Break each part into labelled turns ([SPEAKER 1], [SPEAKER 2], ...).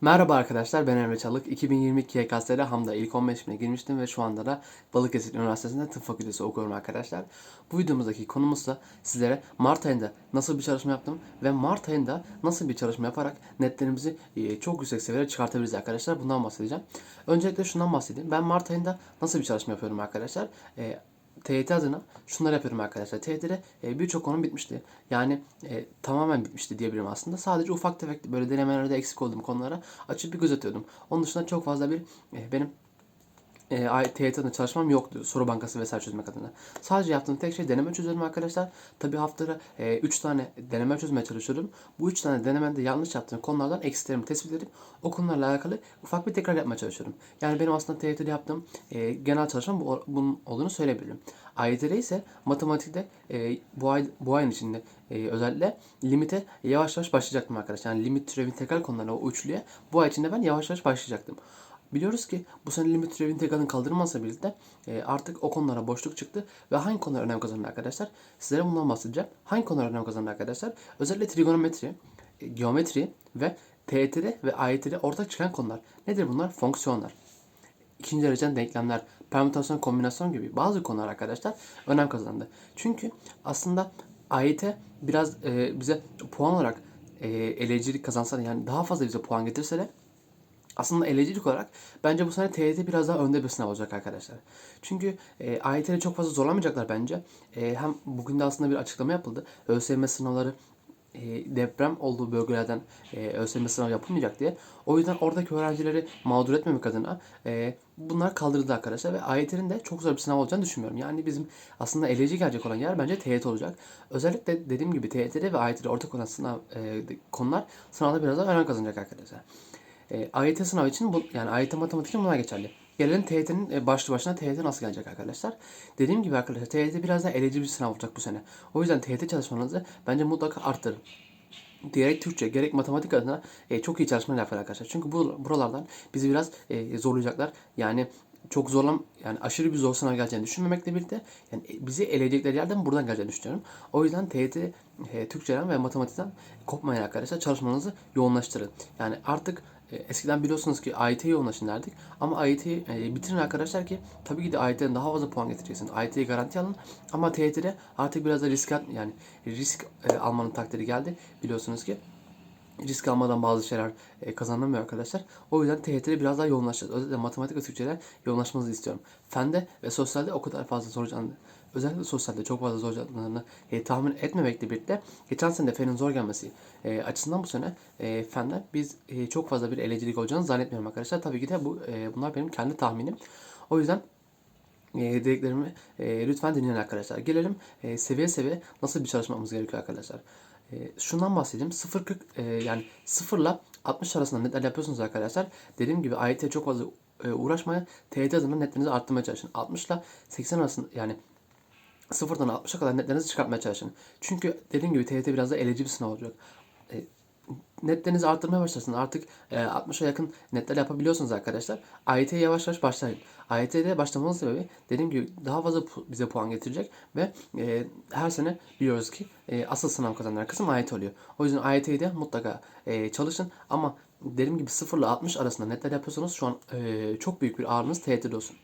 [SPEAKER 1] Merhaba arkadaşlar ben Emre Çalık. 2022 YKS'de Hamda ilk 15 bine girmiştim ve şu anda da Balıkesir Üniversitesi'nde tıp fakültesi okuyorum arkadaşlar. Bu videomuzdaki konumuzda sizlere Mart ayında nasıl bir çalışma yaptım ve Mart ayında nasıl bir çalışma yaparak netlerimizi e, çok yüksek seviyelere çıkartabiliriz arkadaşlar. Bundan bahsedeceğim. Öncelikle şundan bahsedeyim. Ben Mart ayında nasıl bir çalışma yapıyorum arkadaşlar? TYT adına şunları yapıyorum arkadaşlar. TYT'de e, birçok konu bitmişti. Yani e, tamamen bitmişti diyebilirim aslında. Sadece ufak tefek böyle denemelerde eksik olduğum konulara açıp bir göz atıyordum. Onun dışında çok fazla bir e, benim e, ay- TYT adına çalışmam yoktu. Soru bankası vesaire çözmek adına. Sadece yaptığım tek şey deneme çözüyorum arkadaşlar. Tabi haftada 3 tane deneme çözmeye çalışıyordum. Bu 3 tane denemede yanlış yaptığım konulardan eksilerimi tespit edip o konularla alakalı ufak bir tekrar yapmaya çalışıyorum. Yani benim aslında TYT'de yaptığım e, genel çalışmam bu, bunun olduğunu söyleyebilirim. AYT'de ise matematikte e, bu ay bu ayın içinde e, özellikle limite yavaş yavaş başlayacaktım arkadaşlar. Yani limit türev integral konularına o üçlüye bu ay içinde ben yavaş yavaş başlayacaktım. Biliyoruz ki bu sene limit türev integralin kaldırılmazsa birlikte e, artık o konulara boşluk çıktı ve hangi konular önem kazandı arkadaşlar? Sizlere bundan bahsedeceğim. Hangi konular önem kazandı arkadaşlar? Özellikle trigonometri, e, geometri ve TYT'de ve AYT'de ortak çıkan konular. Nedir bunlar? Fonksiyonlar ikinci dereceden denklemler, permütasyon, kombinasyon gibi bazı konular arkadaşlar önem kazandı. Çünkü aslında AYT biraz e, bize puan olarak e, elecilik kazansa yani daha fazla bize puan getirse de aslında elecilik olarak bence bu sene TYT biraz daha önde bir sınav olacak arkadaşlar. Çünkü e, AYT'de çok fazla zorlamayacaklar bence. E, hem bugün de aslında bir açıklama yapıldı. ÖSYM sınavları e, deprem olduğu bölgelerden e, ÖSYM sınavı yapılmayacak diye. O yüzden oradaki öğrencileri mağdur etmemek adına e, bunlar kaldırıldı arkadaşlar ve AYT'nin de çok zor bir sınav olacağını düşünmüyorum. Yani bizim aslında eleci gelecek olan yer bence TYT olacak. Özellikle dediğim gibi TYT'de ve AYT'de ortak olan sınav e, konular sınavda biraz daha önem kazanacak arkadaşlar. E, AYT sınavı için bu yani AYT matematik için bunlar geçerli. Gelelim TYT'nin e, başlı başına TYT nasıl gelecek arkadaşlar. Dediğim gibi arkadaşlar TYT biraz daha eleci bir sınav olacak bu sene. O yüzden TYT çalışmanızı bence mutlaka arttırın. Gerek Türkçe gerek matematik adına e, çok iyi çalışmalar yapar arkadaşlar. Çünkü bu buralardan bizi biraz e, zorlayacaklar. Yani çok zorlam yani aşırı bir zor sınav geleceğini düşünmemekle birlikte yani bizi eleyecekleri yerden buradan geleceğini düşünüyorum. O yüzden TYT e, Türkçeden ve matematikten kopmayın arkadaşlar. Çalışmanızı yoğunlaştırın. Yani artık e, eskiden biliyorsunuz ki AYT'ye yoğunlaşın derdik. Ama AYT'yi e, bitirin arkadaşlar ki tabii ki de AYT'den daha fazla puan getireceksiniz. AYT'yi garanti alın. Ama TYT'de artık biraz da risk yani risk e, almanın takdiri geldi. Biliyorsunuz ki risk almadan bazı şeyler e, kazanamıyor arkadaşlar. O yüzden TYT'de biraz daha yoğunlaşacağız. Özellikle matematik ve Türkçe'de yoğunlaşmanızı istiyorum. Fende ve sosyalde o kadar fazla soracağını, özellikle sosyalde çok fazla soracaklarını e, tahmin etmemekle birlikte geçen sene de fenin zor gelmesi e, açısından bu sene e, fende biz e, çok fazla bir elecilik olacağını zannetmiyorum arkadaşlar. Tabii ki de bu e, bunlar benim kendi tahminim. O yüzden e, dediklerimi e, lütfen dinleyin arkadaşlar. Gelelim e, seviye seviye nasıl bir çalışmamız gerekiyor arkadaşlar. E, şundan bahsedeyim. 0-40 e, yani 0 ile 60 arasında netler yapıyorsunuz arkadaşlar. Dediğim gibi AYT'ye çok fazla e, uğraşmayın. TYT adına netlerinizi arttırmaya çalışın. 60 ile 80 arasında yani sıfırdan 60'a kadar netlerinizi çıkartmaya çalışın. Çünkü dediğim gibi TYT biraz da eleci bir sınav olacak. E, netlerinizi arttırmaya başlasın. Artık e, 60'a yakın netler yapabiliyorsunuz arkadaşlar. AYT'ye yavaş yavaş başlayın. AYT'de başlamanın sebebi dediğim gibi daha fazla bize puan getirecek ve e, her sene biliyoruz ki e, asıl sınav kazanan kısım AYT oluyor. O yüzden AYT'yi de mutlaka e, çalışın ama dediğim gibi 0 ile 60 arasında netler yapıyorsanız şu an e, çok büyük bir ağırlığınız TYT'de olsun.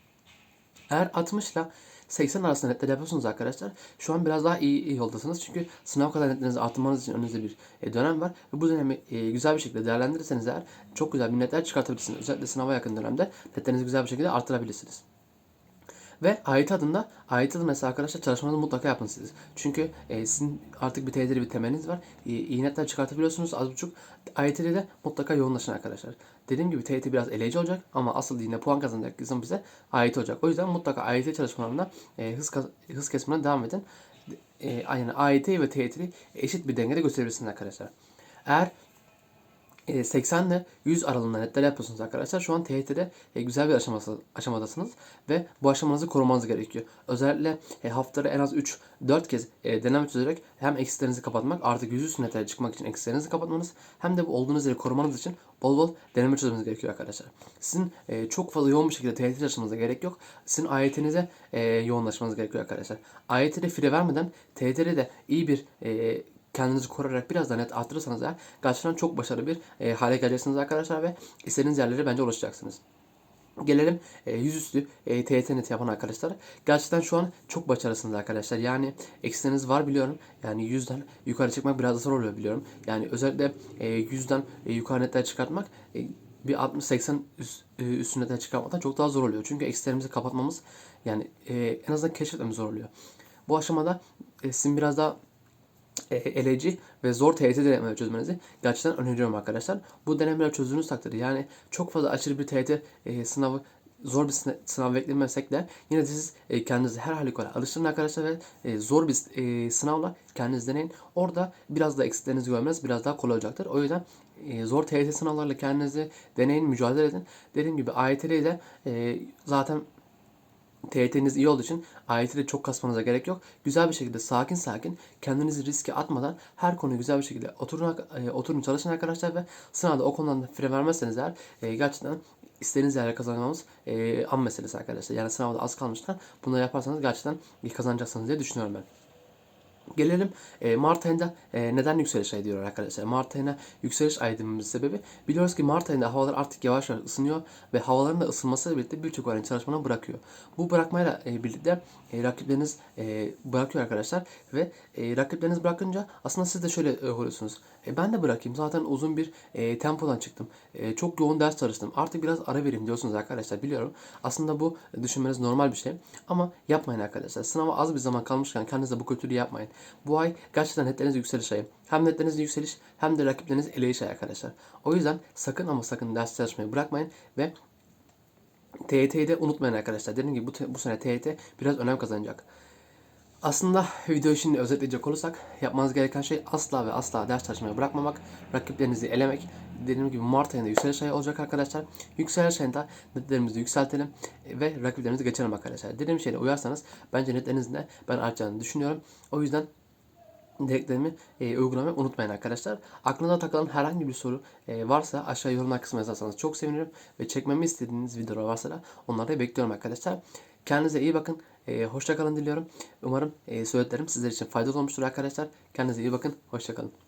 [SPEAKER 1] Eğer 60 ile 80 arasında netler yapıyorsunuz arkadaşlar. Şu an biraz daha iyi, iyi yoldasınız. Çünkü sınav kadar netlerinizi arttırmanız için önünüzde bir e, dönem var. Ve bu dönemi e, güzel bir şekilde değerlendirirseniz eğer çok güzel bir netler çıkartabilirsiniz. Özellikle sınava yakın dönemde netlerinizi güzel bir şekilde arttırabilirsiniz. Ve AYT adında, AYT adında mesela arkadaşlar çalışmanızı mutlaka yapın siz. Çünkü e, sizin artık bir TYT'de bir temeliniz var. E, iyi çıkartabiliyorsunuz az buçuk. AYT'de de mutlaka yoğunlaşın arkadaşlar. Dediğim gibi TYT biraz eleyici olacak ama asıl yine puan kazanacak kısım bize AYT olacak. O yüzden mutlaka AYT çalışmalarında e, hız, hız kesmene devam edin. E, yani AYT ve TYT'yi eşit bir dengede gösterebilirsiniz arkadaşlar. Eğer 80 ile 100 aralığında netler yapıyorsunuz arkadaşlar. Şu an TYT'de e, güzel bir aşaması, aşamadasınız ve bu aşamanızı korumanız gerekiyor. Özellikle e, haftada en az 3-4 kez e, deneme çözerek hem eksilerinizi kapatmak artık yüzüstü netlere çıkmak için eksilerinizi kapatmanız hem de bu olduğunuz yeri korumanız için bol bol deneme çözmeniz gerekiyor arkadaşlar. Sizin çok fazla yoğun bir şekilde TYT çalışmanıza gerek yok. Sizin AYT'nize yoğunlaşmanız gerekiyor arkadaşlar. AYT'de fire vermeden TYT'de de iyi bir kendinizi koruyarak biraz daha net arttırırsanız eğer gerçekten çok başarılı bir e, hale geleceksiniz arkadaşlar ve istediğiniz yerlere bence ulaşacaksınız. Gelelim e, yüzüstü e, TYT net yapan arkadaşlar. Gerçekten şu an çok başarısınız arkadaşlar. Yani eksileriniz var biliyorum. Yani yüzden yukarı çıkmak biraz da zor oluyor biliyorum. Yani özellikle e, yüzden e, yukarı netler çıkartmak e, bir 60-80 üst, e, üstü netler çıkartmaktan çok daha zor oluyor. Çünkü eksilerimizi kapatmamız yani e, en azından keşfetmemiz zor oluyor. Bu aşamada e, sizin biraz daha e, eleci ve zor TYT denemeleri çözmenizi gerçekten öneriyorum arkadaşlar. Bu denemeleri çözdüğünüz takdirde yani çok fazla aşırı bir TYT e, sınavı zor bir sınav beklemesek de yine de siz e, kendinizi her halükarda alıştırın arkadaşlar ve e, zor bir e, sınavla kendiniz deneyin. Orada biraz da eksiklerinizi görmeniz biraz daha kolay olacaktır. O yüzden e, zor TYT sınavlarla kendinizi deneyin, mücadele edin. Dediğim gibi AYT'de de e, zaten TYT'niz iyi olduğu için AYT'de çok kasmanıza gerek yok. Güzel bir şekilde sakin sakin kendinizi riske atmadan her konuyu güzel bir şekilde oturun, e, oturun çalışın arkadaşlar ve sınavda o konudan da fire vermezseniz eğer e, gerçekten istediğiniz yerlere kazanmamız e, an meselesi arkadaşlar. Yani sınavda az kalmışken bunları yaparsanız gerçekten kazanacaksınız diye düşünüyorum ben. Gelelim e, Mart ayında e, neden yükseliş ayı diyorlar arkadaşlar. Mart ayına yükseliş ayı dememizin sebebi biliyoruz ki Mart ayında havalar artık yavaş yavaş ısınıyor ve havaların da ısınmasıyla birlikte birçok öğrenci çalışmadan bırakıyor. Bu bırakmayla e, birlikte e, rakipleriniz e, bırakıyor arkadaşlar ve e, rakipleriniz bırakınca aslında siz de şöyle e, oluyorsunuz. E, ben de bırakayım zaten uzun bir e, tempodan çıktım. E, çok yoğun ders çalıştım. Artık biraz ara vereyim diyorsunuz arkadaşlar biliyorum. Aslında bu düşünmeniz normal bir şey ama yapmayın arkadaşlar. Sınava az bir zaman kalmışken kendinize bu kötülüğü yapmayın. Bu ay gerçekten netleriniz yükseliş ayı. Hem netleriniz yükseliş hem de rakipleriniz eleyiş ayı arkadaşlar. O yüzden sakın ama sakın ders çalışmayı bırakmayın ve TYT'yi de unutmayın arkadaşlar. Dediğim gibi bu, bu sene TYT biraz önem kazanacak. Aslında videoyu şimdi özetleyecek olursak yapmanız gereken şey asla ve asla ders çalışmayı bırakmamak, rakiplerinizi elemek. Dediğim gibi Mart ayında yükseliş ayı olacak arkadaşlar. Yükseliş ayında netlerimizi yükseltelim ve rakiplerimizi geçelim arkadaşlar. Dediğim şeyle uyarsanız bence netlerinizin de ben artacağını düşünüyorum. O yüzden dediklerimi e, uygulamayı unutmayın arkadaşlar. Aklınıza takılan herhangi bir soru e, varsa aşağı yorumlar kısmına yazarsanız çok sevinirim. Ve çekmemi istediğiniz videolar varsa da onları da bekliyorum arkadaşlar. Kendinize iyi bakın. E, hoşça kalın diliyorum. Umarım e, söylediklerim sizler için faydalı olmuştur arkadaşlar. Kendinize iyi bakın. Hoşça kalın.